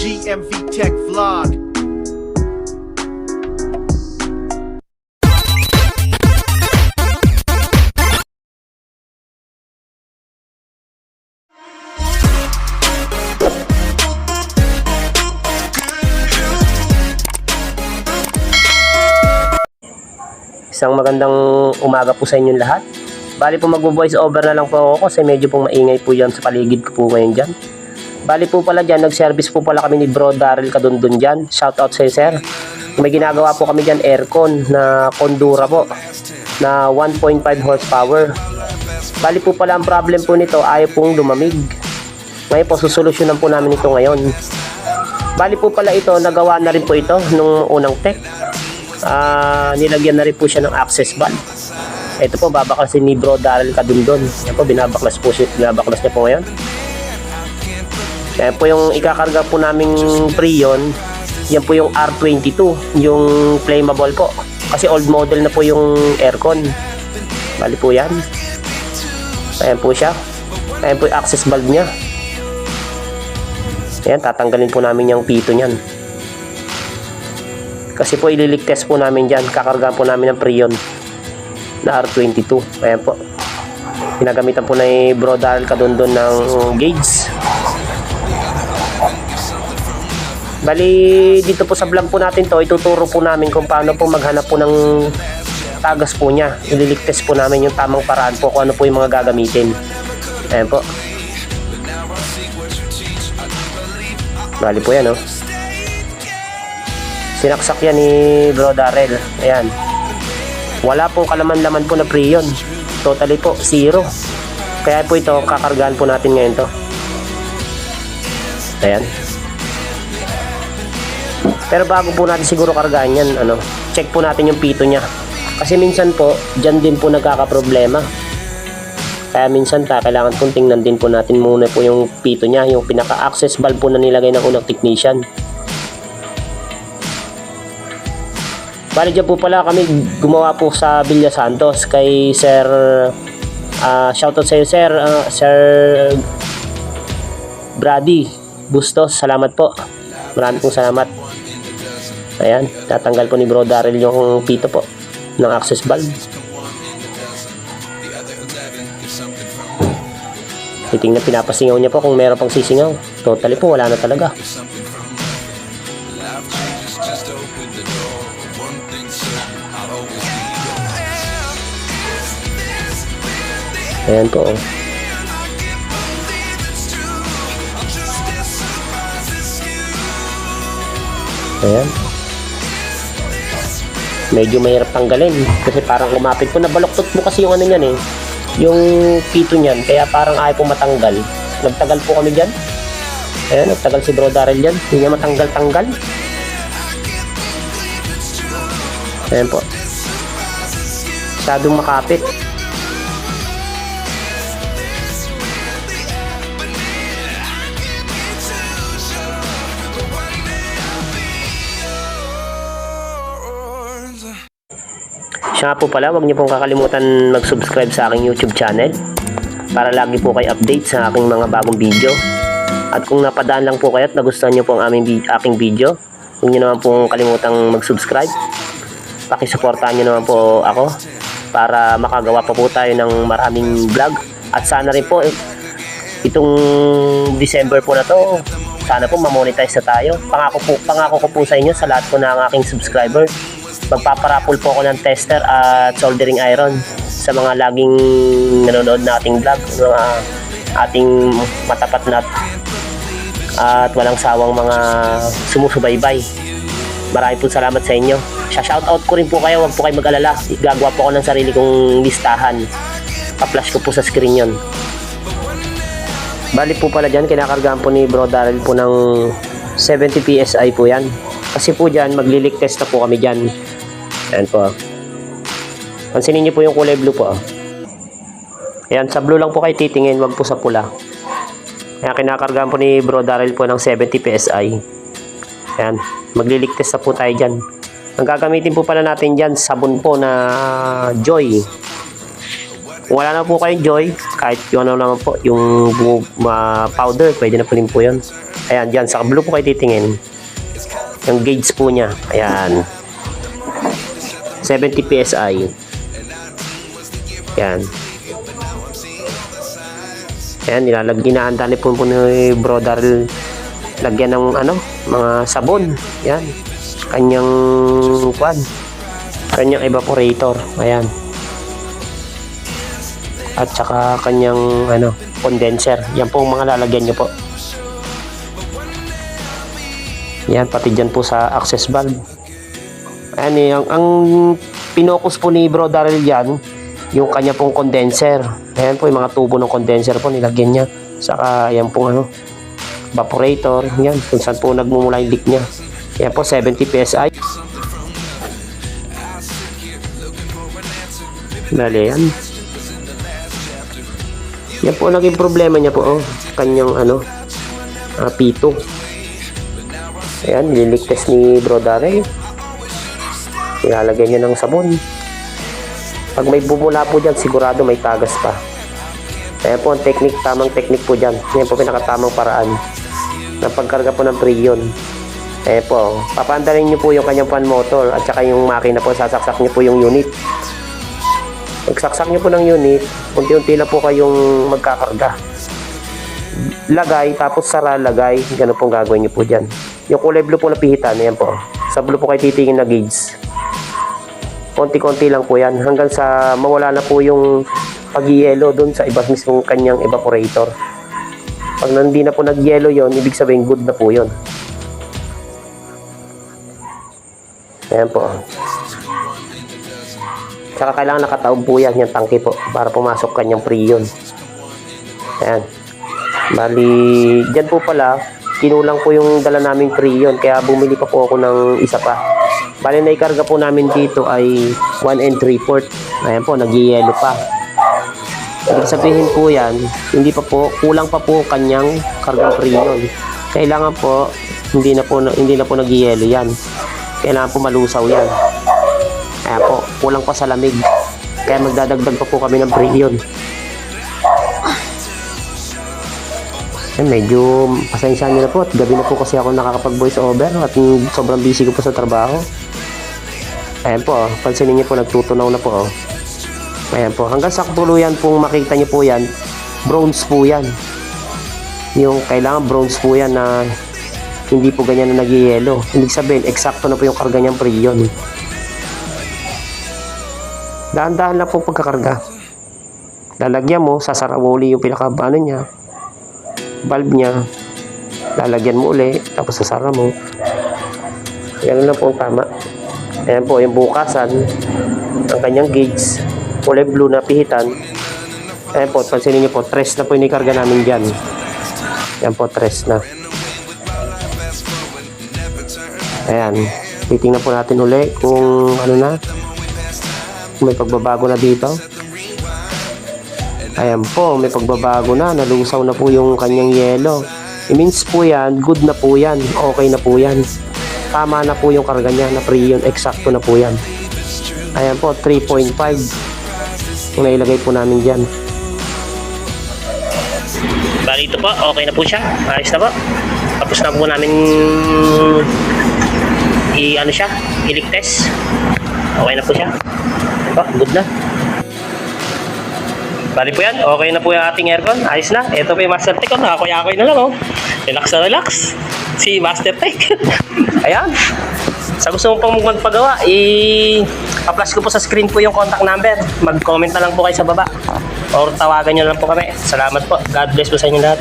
GMV Tech Vlog. Isang magandang umaga po sa inyong lahat. Bali po mag-voice over na lang po ako kasi medyo pong maingay po yan sa paligid ko po ngayon dyan. Bali po pala dyan, nag-service po pala kami ni Bro Daryl Kadundun dyan. Shout out sa sir. May ginagawa po kami dyan aircon na Kondura po na 1.5 horsepower. Bali po pala ang problem po nito ayaw pong lumamig. Ngayon po susolusyonan po namin ito ngayon. Bali po pala ito, nagawa na rin po ito nung unang tech. Ah, nilagyan na rin po siya ng access valve. Ito po, babaklasin ni Bro Daryl Kadundon. Yan po, binabaklas po siya, binabaklas niya po ngayon. Yan po yung ikakarga po naming Prion. Yan po yung R22, yung flammable po. Kasi old model na po yung aircon. Bali po yan. Ayan po siya. Ayan po yung access valve niya. Ayan, tatanggalin po namin yung pito niyan. Kasi po ililig test po namin dyan. Kakargaan po namin ng Prion na R22. Ayan po. Pinagamitan po na ni Bro Daryl Kadundon ng gauge. Bali, dito po sa vlog po natin to, ituturo po namin kung paano po maghanap po ng tagas po niya. Ililig test po namin yung tamang paraan po kung ano po yung mga gagamitin. Ayan po. Bali po yan, oh. Sinaksak yan ni Bro Darrell. Ayan. Wala pong kalaman-laman po na prion. Totally po, zero. Kaya po ito, kakargaan po natin ngayon to. Ayan. Pero bago po natin siguro kargaan yan, ano, check po natin yung pito niya. Kasi minsan po, dyan din po nagkakaproblema. Kaya minsan ta, kailangan pong tingnan din po natin muna po yung pito niya, yung pinaka-access valve po na nilagay ng unang technician. Bali dyan po pala kami gumawa po sa Villa Santos kay Sir ah shoutout sa iyo Sir ah, Sir Brady Bustos salamat po marami pong salamat ayan tatanggal po ni Bro Daryl yung pito po ng access valve titingnan pinapasingaw niya po kung meron pang sisingaw totally po wala na talaga Ayan po. oh. Ayan. Medyo mahirap tanggalin kasi parang kumapit po. Nabaloktot mo kasi yung ano niyan eh. Yung pito niyan. Kaya parang ayaw po matanggal. Nagtagal po kami dyan. Ayan, nagtagal si Bro Daryl dyan. Hindi niya matanggal-tanggal. Ayan po. Masyadong makapit. Siya nga po pala, huwag niyo pong kakalimutan mag-subscribe sa aking YouTube channel para lagi po kayo update sa aking mga bagong video. At kung napadaan lang po kayo at nagustuhan niyo po ang aming, aking video, huwag niyo naman pong kalimutang mag-subscribe. Pakisuportahan niyo naman po ako para makagawa pa po tayo ng maraming vlog. At sana rin po, eh, itong December po na to, sana po ma-monetize na tayo. Pangako po, pangako ko po sa inyo sa lahat po ng aking subscriber. Magpaparapol po ako ng tester at soldering iron sa mga laging nanonood na ating vlog, mga ating matapat na at walang sawang mga sumusubaybay. Marami po salamat sa inyo. Sa-shoutout ko rin po kayo, huwag po kayo mag-alala. Gagawa po ako ng sarili kong listahan. Pa-flash ko po sa screen yon. Bali po pala dyan, kinakargaan po ni Bro Daryl po ng 70 PSI po yan. Kasi po dyan, maglilik test na po kami dyan. Ayan po. ah. Pansinin niyo po yung kulay blue po. ah. Ayan, sa blue lang po kayo titingin, wag po sa pula. Kaya kinakargaan po ni Bro Daryl po ng 70 PSI. Ayan, maglilik test na po tayo dyan. Ang gagamitin po pala natin dyan, sabon po na Joy. Kung wala na po kayong Joy, kahit yung ano naman po, yung ma- powder, pwede na po rin po yun. Ayan, dyan. Sa blue po kayo titingin. Yung gauge po niya. Ayan. 70 PSI. Ayan. Ayan, nilalag, inaanda ni po ni Bro Daryl lagyan ng ano, mga sabon. Ayan. Kanyang kwan. Kanyang evaporator. Ayan. At saka kanyang ano, condenser. Yan po ang mga lalagyan nyo po. Yan, pati dyan po sa access valve. Ayan eh, ang, pinokus po ni Bro Daryl yan, yung kanya pong condenser. Ayan po, yung mga tubo ng condenser po, nilagyan niya. Saka, ayan po ano, evaporator. Yan, kung saan po nagmumula yung leak niya. Ayan po, 70 PSI. Bale, yan. Yan po, naging problema niya po, oh. Kanyang, ano, ah, pito. Ayan, nililigtas ni Bro Daryl. Ilalagay niya ng sabon. Pag may bumula po dyan, sigurado may tagas pa. Ayan po ang technique, tamang technique po dyan. Yan po pinakatamang paraan ng pagkarga po ng prion. Ayan po, papandarin niyo po yung kanyang fan motor at saka yung makina po, sasaksak niyo po yung unit. Pagsaksak niyo po ng unit, unti-unti lang po kayong magkakarga. Lagay, tapos sara, lagay. Ganun pong gagawin niyo po dyan. Yung kulay blue po na pihitan, ayan po. Sa blue po kayo titingin na gauge. Konti-konti lang po yan. Hanggang sa mawala na po yung pag-yelo doon sa iba mismong kanyang evaporator. Pag hindi na po nag-yelo yon ibig sabihin good na po yon Ayan po. Saka kailangan nakataob po yan, yung tangke po, para pumasok kanyang prion. Ayan. Bali, dyan po pala, kinulang po yung dala naming prion, kaya bumili pa po ako ng isa pa. Bali, naikarga po namin dito ay 1 and 3 port. Ayan po, nag-yellow pa. Ibig sabihin po yan, hindi pa po, kulang pa po kanyang kargang prion. Kailangan po, hindi na po, hindi na po nag-yellow yan. Kailangan po malusaw yan. Kaya po, kulang pa sa lamig. Kaya magdadagdag pa po kami ng prion. Eh, medyo pasensya nyo na po at gabi na po kasi ako nakakapag voice over at sobrang busy ko po sa trabaho. Ayan po, oh, pansinin niyo po nagtutunaw na po. Oh. Ayan po, hanggang sa tuluyan pong makita niyo po yan, bronze po yan. Yung kailangan bronze po yan na hindi po ganyan na nagyayelo. Ibig sabihin, eksakto na po yung karga niyang prion. Dahan-dahan lang po pagkakarga. Lalagyan mo, sasarawoli yung pinakabano niya, valve niya, lalagyan mo uli, tapos sasara mo. Yan lang po ang tama. Ayan po, yung bukasan, ang kanyang gauge, kulay blue na pihitan. Ayan po, pansinin niyo po, tres na po yung ikarga namin dyan. Ayan po, tres na. Ayan, titingnan po natin uli kung ano na, kung may pagbabago na dito. Ayan po, may pagbabago na. Nalusaw na po yung kanyang yelo. It means po yan, good na po yan. Okay na po yan. Tama na po yung karga niya na prion. Eksakto na po yan. Ayan po, 3.5. Yung nailagay po namin dyan. Bali ito po, okay na po siya. Ayos na po. Tapos na po namin i ano siya, i-leak test. Okay na po siya. Po, good na. Bali po yan, okay na po yung ating aircon. Ayos na. Ito po yung Master Tech. Oh. Nakakuya-kuya na lang. Oh. Relax na relax. Si Master Tech. Ayan. Sa gusto mo pong magpagawa, i-flash ko po sa screen po yung contact number. Mag-comment na lang po kayo sa baba. Or tawagan nyo lang po kami. Salamat po. God bless po sa inyo lahat.